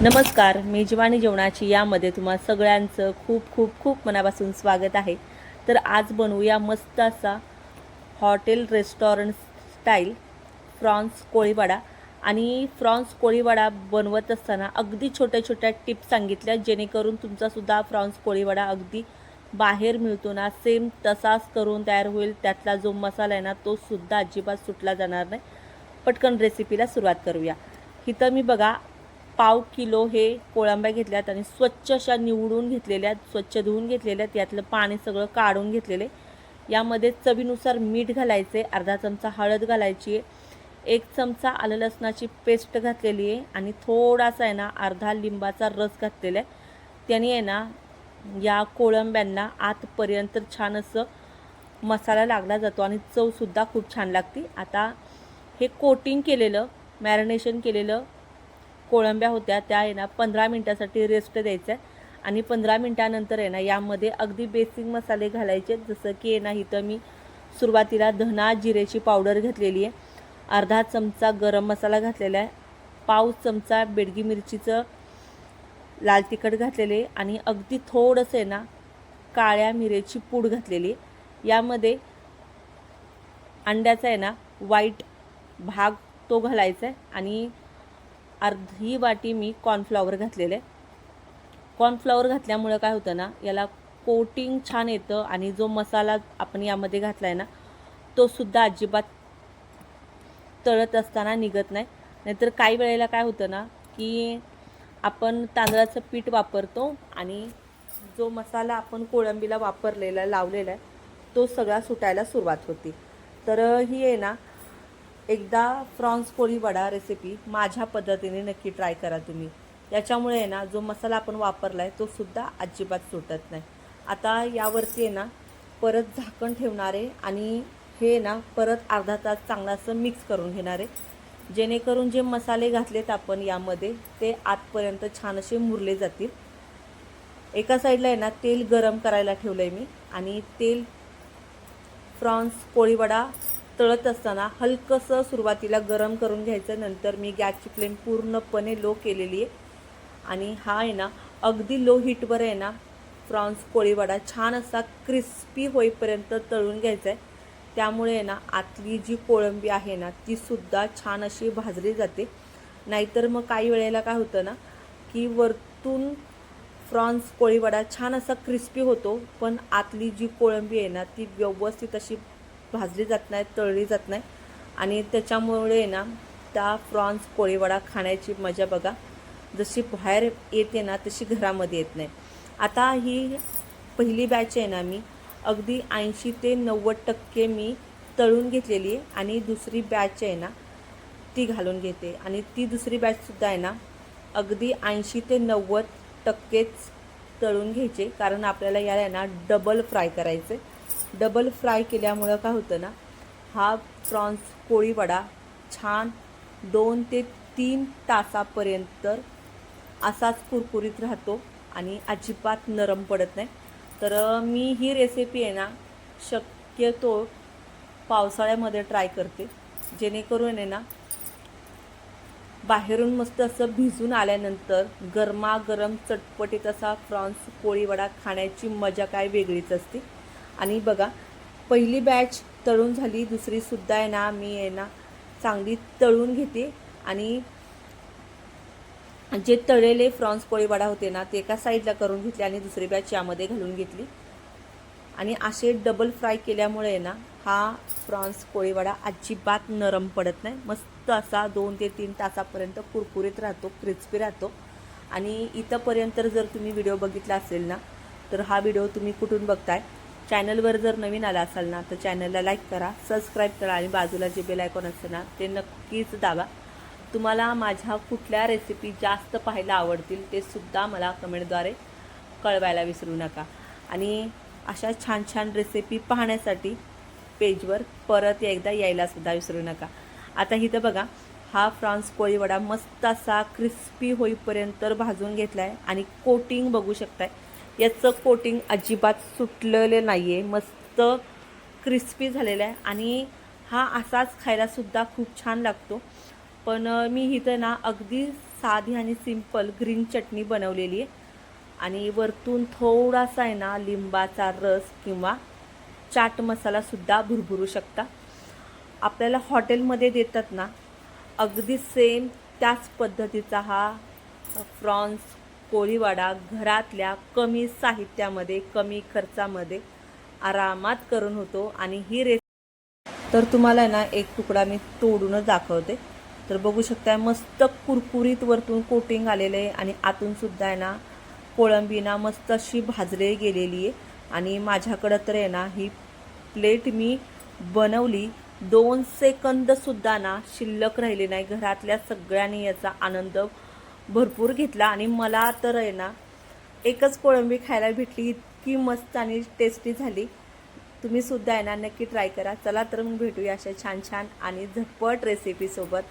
नमस्कार मेजवानी जेवणाची यामध्ये तुम्हा सगळ्यांचं खूप खूप खूप मनापासून स्वागत आहे. तर आज बनवूया मस्त असा hotel restaurant style prawns Koliwada. आणि फ्रॉन्स कोळीवाडा बनवत असताना अगदी छोट्या छोट्या टिप्स सांगितल्या जेणेकरून तुमचासुद्धा फ्रॉन्स कोळीवाडा अगदी बाहेर मिळतो ना. सेम तसाच करून तयार होईल त्यातला जो मसाला आहे ना तो सुद्धा अजिबात सुटला जाणार नाही. पटकन रेसिपीला सुरुवात करूया. इथं मी बघा पाव किलो हे कोळंब्या घेतल्यात आणि स्वच्छ अशा निवडून घेतलेल्या आहेत स्वच्छ धुवून घेतलेल्या आहेत यातलं पाणी सगळं काढून घेतलेले. यामध्ये चवीनुसार मीठ घालायचे अर्धा चमचा हळद घालायची आहे एक चमचा आलं लसणाची पेस्ट घातलेली आहे आणि थोडासा आहे ना अर्धा लिंबाचा रस घातलेला आहे. त्याने आहे ना या कोळंब्यांना आतपर्यंत छान असं मसाला लागला जातो आणि चवसुद्धा खूप छान लागते. आता हे कोटिंग केलेलं मॅरिनेशन केलेलं कोळंब्या होत्या त्या आहे ना पंधरा मिनटासाठी रेस्ट द्यायच्या आणि पंधरा मिनटानंतर आहे ना यामध्ये अगदी बेसिक मसाले घालायचे जसं की आहे ना इथं मी सुरुवातीला धना जिरेची पावडर घातलेली आहे. अर्धा चमचा गरम मसाला घातलेला आहे. पाव चमचा बेडगी मिरचीचं लाल तिखट घातलेले आणि अगदी थोडंसं आहे ना काळ्या मिरेची पूड घातलेली आहे. यामध्ये अंड्याचा आहे ना वाईट भाग तो घालायचा आहे. आणि अर्धी वाटी मी कॉर्नफ्लॉवर घातलेलं. आहे कॉर्नफ्लॉवर घातल्यामुळं काय होतं ना याला कोटिंग छान येतं आणि जो मसाला आपण यामध्ये घातला आहे ना तो सुद्धा अजिबात तळत असताना निघत नाही. नाहीतर काही वेळेला काय होतं ना की आपण तांदळाचं पीठ वापरतो आणि जो मसाला आपण कोळंबीला वापरलेला लावलेला आहे तो सगळा सुटायला सुरुवात होती. तर ही आहे ना एकदा फ्रॉन्स पोळी वडा रेसिपी माझ्या पद्धतीने नक्की ट्राय करा तुम्ही. याच्यामुळे आहे ना जो मसाला आपण वापरला आहे तोसुद्धा अजिबात सुटत नाही. आता यावरती आहे ना परत झाकण ठेवणार आहे आणि हे ना परत अर्धा तास चांगलं असं मिक्स करून घेणारे. जेणेकरून जे मसाले घातलेत आपण यामध्ये ते आतपर्यंत छान असे मुरले जातील. एका साईडला आहे ना तेल गरम करायला ठेवलं आहे मी. आणि तेल फ्रॉन्स पोळीवडा तळत असताना हलकंसं सुरुवातीला गरम करून घ्यायचं नंतर मी गॅसची फ्लेम पूर्णपणे लो केलेली आहे. आणि हा आहे ना अगदी लो हीटवर आहे ना फ्रॉन्स कोळीवडा छान असा क्रिस्पी होईपर्यंत तळून घ्यायचा आहे. त्यामुळे आहे ना आतली जी कोळंबी आहे ना तीसुद्धा छान अशी भाजली जाते. नाहीतर मग काही वेळेला काय होतं ना की वरतून फ्रॉन्स कोळीवडा छान असा क्रिस्पी होतो पण आतली जी कोळंबी आहे ना ती व्यवस्थित अशी भाजली जात नाही तळली जात नाही. आणि त्याच्यामुळे ना त्या प्रॉन्स कोळीवडा खाण्याची मजा बघा. जशी बाहेर येते ना तशी घरामध्ये येत नाही. आता ही पहिली बॅच आहे ना मी. अगदी ऐंशी ते नव्वद टक्के मी तळून घेतलेली आहे. आणि दुसरी बॅच आहे ना ती घालून घेते. आणि ती दुसरी बॅचसुद्धा आहे ना अगदी ऐंशी ते नव्वद टक्केच तळून घ्यायचे. कारण आपल्याला याला आहे ना डबल फ्राय करायचे डबल फ्राय केल्यामुळं काय होतं ना हा प्रॉन्स कोळीवडा छान दोन ते तीन तासापर्यंत असाच कुरकुरीत राहतो आणि अजिबात नरम पडत नाही. तर मी ही रेसिपी आहे ना शक्यतो पावसाळ्यामध्ये ट्राय करते. जेणेकरून आहे ना बाहेरून मस्त असं भिजून आल्यानंतर गरमागरम चटपटीत असा फ्रॉन्स पोळीवडा खाण्याची मजा काय वेगळीच असते. आणि बघा पहिली बॅच तळून झाली दुसरीसुद्धा आहे ना मी आहे ना चांगली तळून घेते. आणि जे तळलेले फ्रॉन्स पोळीवाडा होते ना ते एका साईडला करून घेतले आणि दुसरी बॅच यामध्ये घालून घेतली. आणि असे डबल फ्राय केल्यामुळे ना हा फ्रॉन्स पोळीवाडा अजिबात नरम पडत नाही. मस्त असा दोन ते तीन तासापर्यंत कुरकुरीत राहतो क्रिस्पी राहतो. आणि इथंपर्यंत जर तुम्ही व्हिडिओ बघितला असेल ना तर हा व्हिडिओ तुम्ही कुठून बघताय? चॅनलवर जर नवीन आला असाल ना तर चॅनलला लाईक करा सबस्क्राईब करा आणि बाजूला जे बेल आयकॉन असतं ना ते नक्कीच दाबा. तुम्हाला माझ्या कुठल्या रेसिपी जास्त पाहायला आवडतील ते सुद्धा मला कमेंटद्वारे कळवायला विसरू नका. आणि अशा छान छान रेसिपी पाहण्यासाठी पेजवर परत एकदा यायलासुद्धा विसरू नका. आता इथं बघा हा फ्रान्स पोळीवडा मस्त असा क्रिस्पी होईपर्यंत भाजून घेतला आहे आणि कोटिंग बघू शकताय. याचं कोटिंग अजिबात सुटलेलं नाही आहे मस्त क्रिस्पी झालेलं आहे. आणि हा असाच खायलासुद्धा खूप छान लागतो. पण मी इथं ना अगदी साधी आणि सिंपल ग्रीन चटणी बनवलेली आहे. आणि वरतून थोडासा आहे ना लिंबाचा रस किंवा चाट मसालासुद्धा भुरभुरू शकता. आपल्याला हॉटेलमध्ये देतात ना अगदी सेम त्याच पद्धतीचा हा फ्रॉन्स कोळीवाडा घरातल्या कमी साहित्यामध्ये कमी खर्चामध्ये आरामात करून होतो आणि ही रेस तर तुम्हाला आहे ना एक तुकडा मी तोडूनच दाखवते. तर बघू शकता मस्त कुरकुरीत वरतून कोटिंग आलेलं आहे आणि आतूनसुद्धा आहे ना कोळंबीना मस्त अशी भाजली गेलेली आहे. आणि माझ्याकडं तर आहे ना ही प्लेट मी बनवली. दोन सेकंदसुद्धा ना शिल्लक राहिली नाही. घरातल्या सगळ्यांनी याचा आनंद भरपूर घेतला आणि मला तर आहे ना एकच कोळंबी खायला भेटली इतकी मस्त आणि टेस्टी झाली. तुम्ही सुद्धा आहे ना नक्की ट्राय करा. चला तर मग भेटूया अशा छान छान आणि झटपट रेसिपीसोबत